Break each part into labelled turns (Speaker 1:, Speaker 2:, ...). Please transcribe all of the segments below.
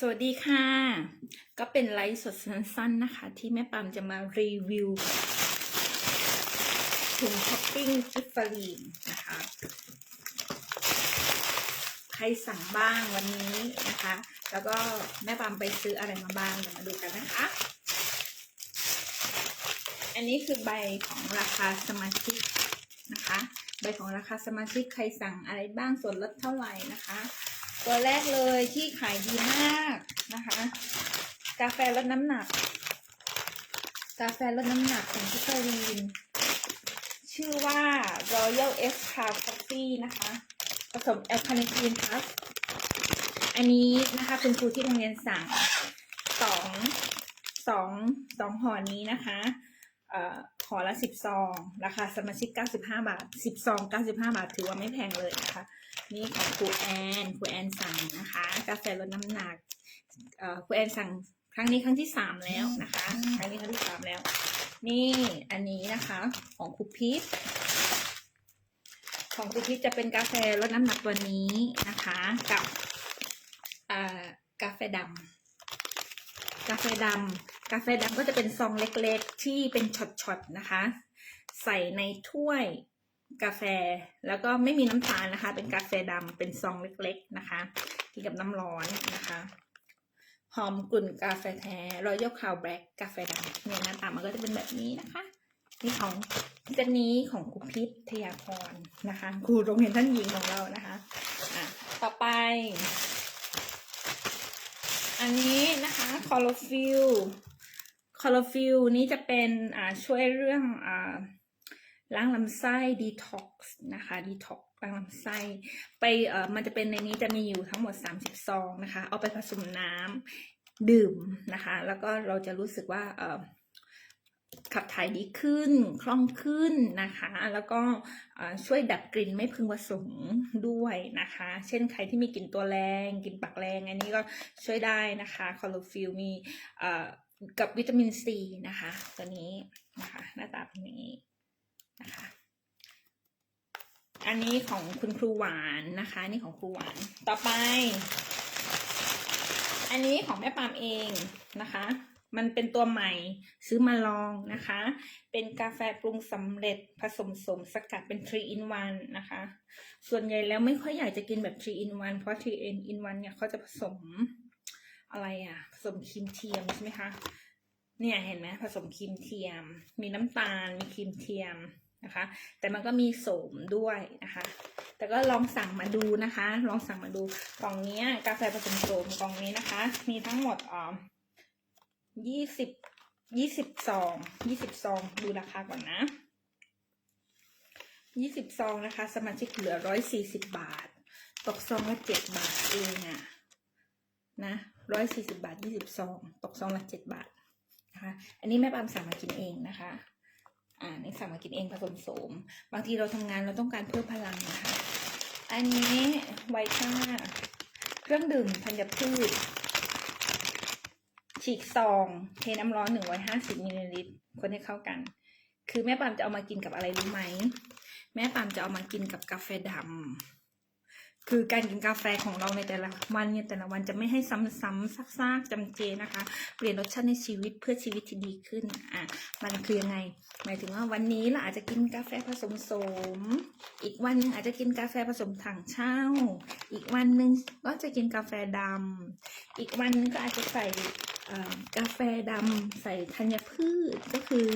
Speaker 1: สวัสดีค่ะ ก็เป็นไลฟ์สดสั้นๆนะคะ ที่แม่ปามจะมารีวิวถุงช้อปปิ้งจิฟฟารีนนะคะ ใครสั่งบ้างวันนี้นะคะ แล้วก็แม่ปามไปซื้ออะไรมาบ้างเดี๋ยวมาดูกันนะคะ อันนี้คือใบของราคาสมาชิกนะคะ ใบของราคาสมาชิกใครสั่งอะไรบ้างส่วนลดเท่าไหร่นะคะ ตัวแรกเลยที่ขายดีมากนะคะ กาแฟลดน้ำหนัก กาแฟลดน้ำหนักของพิซารีน ชื่อว่า Royal S c a f Coffee นะคะ ผสมแอลคาเนทีนครับอันนี้นะคะคุณครูที่โรงเรียนสั่งสองสองสองห่อนี้นะคะห่อละสิบซอง ราคาสมาชิกเก้าสิบห้าบาทสิบซองเก้าสิบห้าบาท ถือว่าไม่แพงเลยนะคะ นี่ของครูแอนครูแอนสั่งนะคะกาแฟลดน้ำหนักเอ่อครูแอนสั่งครั้งนี้ครั้งที่สามแล้วนะคะ ครั้งนี้ครั้งที่สามแล้ว นี่อันนี้นะคะของครูพีทของครูพีทจะเป็นกาแฟลดน้ำหนักตัวนี้นะคะ กับอ่ากาแฟดำกาแฟดำกาแฟดำก็จะเป็นซองเล็กๆ ที่เป็นช็อตๆนะคะ ใส่ในถ้วย กาแฟแล้วก็ไม่มีน้ำตาลนะคะ เป็นกาแฟดำเป็นซองเล็กๆนะคะกินกับน้ำร้อนนะคะหอมกลุ่นกาแฟแท้รอยัลคาวแบล็กกาแฟดำเนี่ยหน้าตามันก็จะเป็นแบบนี้นะคะนี่ของเจนนี้ของครูพิษทยาพรนะคะครูโรงเรียนท่านหญิงของเรานะคะอะต่อไป อันนี้นะคะคอโลฟิลคอโลฟิลนี้จะเป็นอ่าช่วยเรื่องอ่า ล้างลำไส้ดีท็อกซ์นะคะดีท็อกล้างลำไส้ไปเอ่อมันจะเป็นในนี้จะมีอยู่ทั้งหมด 30 ซองนะคะ เอาไปผสมน้ำดื่มนะคะ แล้วก็เราจะรู้สึกว่าเอ่อขับถ่ายดีขึ้น คล่องขึ้นนะคะ แล้วก็ช่วยดับกลิ่นไม่พึงประสงค์ด้วยนะคะ เช่นใครที่มีกลิ่นตัวแรง กลิ่นปากแรง อันนี้ก็ช่วยได้นะคะคอโลฟิลมีกับวิตามินซีนะคะ ตัวนี้นะคะ หน้าตาเป็นอย่างนี้ นะคะ อันนี้ของคุณครูหวานนะคะ นี่ของครูหวาน ต่อไป อันนี้ของแม่ปามเองนะคะ มันเป็นตัวใหม่ซื้อมาลองนะคะ เป็นกาแฟปรุงสำเร็จผสมสมสกัดเป็น 3 in 1 นะคะ ส่วนใหญ่แล้วไม่ค่อยอยากจะกินแบบ 3 in 1 เพราะ 3 in 1 เนี่ยเขาจะผสมอะไรอะ ผสมครีมเทียมใช่ไหมคะเนี่ยเห็นไหมผสมครีมเทียม มีน้ำตาล มีครีมเทียม นะคะ แต่มันก็มีโสมด้วยนะคะ แต่ก็ลองสั่งมาดูนะคะ ลองสั่งมาดูกล่องนี้กาแฟผสมโสมกล่องนี้นะคะ มีทั้งหมดอ่ายี่สิบยี่สิบซองยี่สิบซองดูราคาก่อนนะยี่สิบซองนะคะ สมาชิกเหลือร้อยสี่สิบบาท ตกซองละเจ็ดบาทเองอะนะร้อยสี่สิบาทยี่สิบซองตกซองละเจ็ดบาทนะคะ อันนี้แม่ปามสั่งมากินเองนะคะ อ่านี่สั่งมากินเองผสมโสม บางทีเราทำงานเราต้องการเพิ่มพลังนะคะ อันนี้ไวต้าเครื่องดื่มธัญพืช ฉีกซอง เทน้ำร้อนหนึ่งร้อยห้าสิบมิลลิลิตร คนให้เข้ากัน คือแม่ปามจะเอามากินกับอะไรรู้ไหม แม่ปามจะเอามากินกับกาแฟดำ คือการกินกาแฟของเราในแต่ละวันเนี่ยแต่ละวันจะไม่ให้ซ้ำๆซากๆจำเจนะคะ เปลี่ยนรสชาติในชีวิตเพื่อชีวิตที่ดีขึ้น อะ มันคือยังไง หมายถึงว่าวันนี้เราอาจจะกินกาแฟผสมโสม อีกวันหนึงอาจจะกินกาแฟผสมถังเช่า อีกวันหนึ่งก็จะกินกาแฟดำ อีกวันหนึงก็อาจจะใส่กาแฟดำใส่ธัญพืชก็คือ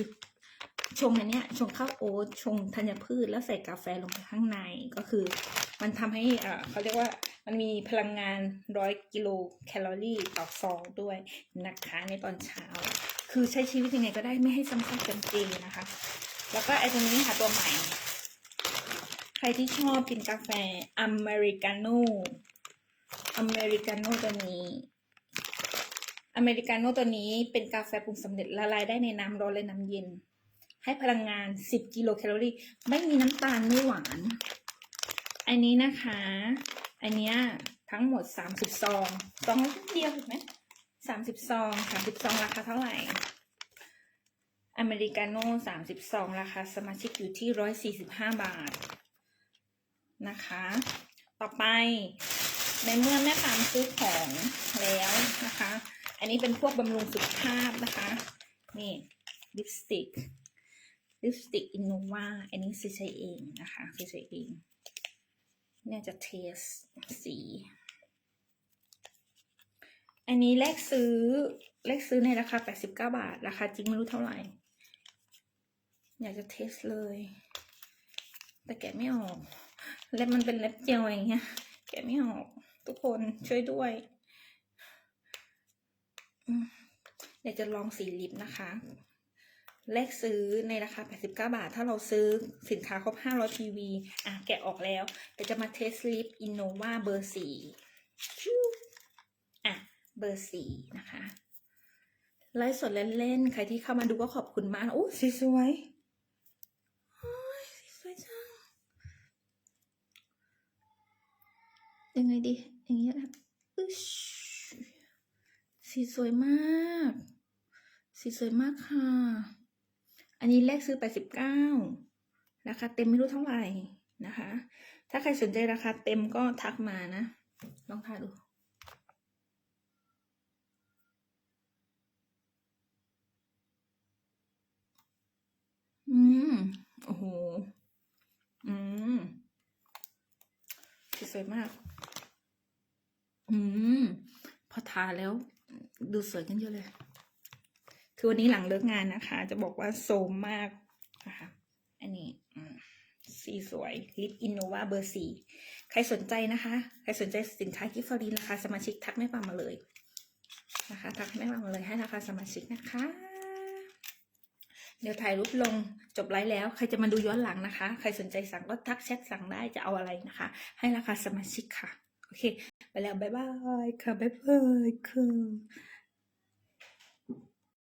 Speaker 1: ชงอันเนี้ยชงข้าวโอ๊ตชงธัญพืชแล้วใส่กาแฟลงไปข้างในก็คือ มันทำให้เอ่อเขาเรียกว่ามันมีพลังงานร้อยกิโลแคลอรี่ต่อซองด้วยนะคะในตอนเช้า คือใช้ชีวิตยังไงก็ได้ไม่ให้ซ้ำซากจำเจนะคะ แล้วก็ไอ้ตัวนี้ค่ะตัวใหม่ ใครที่ชอบกินกาแฟอเมริกาโน่อเมริกาโน่ตัวนี้อเมริกาโน่ตัวนี้เป็นกาแฟปรุงสำเร็จละลายได้ในน้ำร้อนและน้ำเย็น ให้พลังงาน 10 กิโลแคลอรี่ ไม่มีน้ำตาลไม่หวาน อันนี้นะคะ อันเนี้ยทั้งหมด 30 ซองซองเดียวเห็นไหม 30ซอง30ซองราคาเท่าไหร่ อเมริกาโน่30ซองราคาสมาชิกอยู่ที่145บาท นะคะ ต่อไป ในเมื่อแม่ปามซื้อของแล้วนะคะ อันนี้เป็นพวกบำรุงสุขภาพนะคะ นี่ลิปสติกลิปสติกอินโนวาอันนี้ซื้อใช้เองนะคะซื้อใช้เอง เนี่ยจะเทสสี อันนี้แลกซื้อแลกซื้อในราคา 89 บาท ราคาจริงไม่รู้เท่าไหร่ อยากจะเทสเลย แต่แกะไม่ออก เล็บมันเป็นเล็บเจลอย่างเงี้ย แกะไม่ออก ทุกคนช่วยด้วยอืมเดี๋ยวจะลองสีลิปนะคะแลกซื้อในราคา 89 บาท ถ้าเราซื้อสินค้าครบ 500 PV อะ แกะออกแล้ว เดี๋ยวจะมาเทสลิปอินโนวาเบอร์สี่ เบอร์สี่นะคะไลฟ์สดเล่นๆ ใครที่เข้ามาดูก็ขอบคุณมากโอ้สีสวยสีสวยจังยังไงดีอย่างเงี้ยนะอึชสีสวยมาก สีสวยมากค่ะ อันนี้เลขซื้อไปสิบเก้าราคาเต็มไม่รู้เท่าไหร่นะคะ ถ้าใครสนใจราคาเต็มก็ทักมานะ ลองทาดู อืม โอ้โห อืมสีสวยมาก อืม พอทาแล้ว ดูสวยขึ้นเยอะเลย คือวันนี้หลังเลิกงานนะคะ จะบอกว่าโซมมากนะคะอันนี้สีสวยลิปอินโนวาเบอร์สี่ใครสนใจนะคะ ใครสนใจสินค้ากิฟต์ฟรีราคาสมาชิกทักแม่ปามาเลยนะคะ ทักแม่ปามาเลยให้ราคาสมาชิกนะคะ เดี๋ยวถ่ายรูปลงจบไลฟ์แล้ว ใครจะมาดูย้อนหลังนะคะ ใครสนใจสั่งก็ทักแชทสั่งได้จะเอาอะไรนะคะ ให้ราคาสมาชิกค่ะ โอเค ไปแล้ว บ๊ายบายค่ะ บ๊ายบายค่ะ